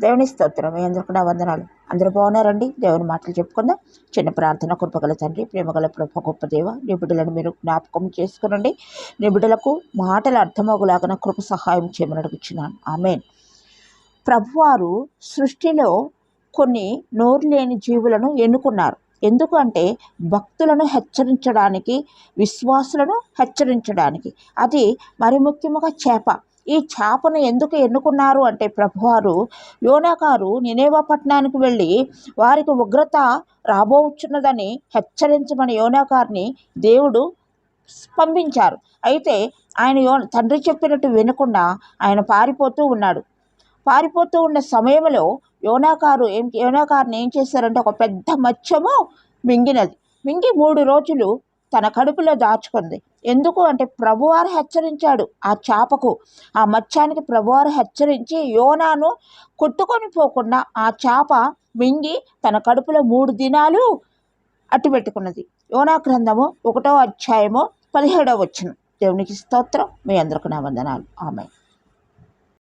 దేవుని స్తోత్రం. మీ అందరికీ నా వందనాలు. అందరూ బాగున్నారండి? దేవుని మాటలు చెప్పుకుందాం. చిన్న ప్రార్థన కృపగల తండ్రి ప్రేమగల ప్రభ గొప్ప దేవ నిబిడలను మీరు జ్ఞాపకం చేసుకునండి. నిబిడలకు మాటలు అర్థమగులాగన కృప సహాయం చేయమని అడుగుచున్నాను. ఆమెన్. ప్రభువారు సృష్టిలో కొన్ని నోరు లేని జీవులను ఎన్నుకున్నారు. ఎందుకంటే భక్తులను హెచ్చరించడానికి విశ్వాసులను హెచ్చరించడానికి. అది మరి ముఖ్యముగా చేప. ఈ చేపను ఎందుకు ఎన్నుకున్నారు అంటే ప్రభువారు యోనాకారు నినేవా పట్టణానికి వెళ్ళి వారికి ఉగ్రత రాబోచున్నదని హెచ్చరించమని యోనాకారిని దేవుడు పంపించారు అయితే ఆయన యో తండ్రి చెప్పినట్టు వినకుండా ఆయన పారిపోతూ ఉన్నాడు. పారిపోతూ ఉన్న సమయంలో యోనాకారు ఏం యోనాకారుని ఏం చేశారంటే ఒక పెద్ద మత్స్యము మింగినది. మింగి మూడు రోజులు తన కడుపులో దాచుకుంది. ఎందుకు అంటే ప్రభువారు హెచ్చరించాడు ఆ చేపకు. ఆ మత్స్యానికి ప్రభువారు హెచ్చరించి యోనాను కొట్టుకొని పోకుండా ఆ చేప మింగి తన కడుపులో మూడు దినాలు అట్టు పెట్టుకున్నది. యోనా గ్రంథము ఒకటో అధ్యాయము పదిహేడవ వచ్చిన దేవునికి స్తోత్రం. మీ అందరికి నా వందనాలు. ఆమె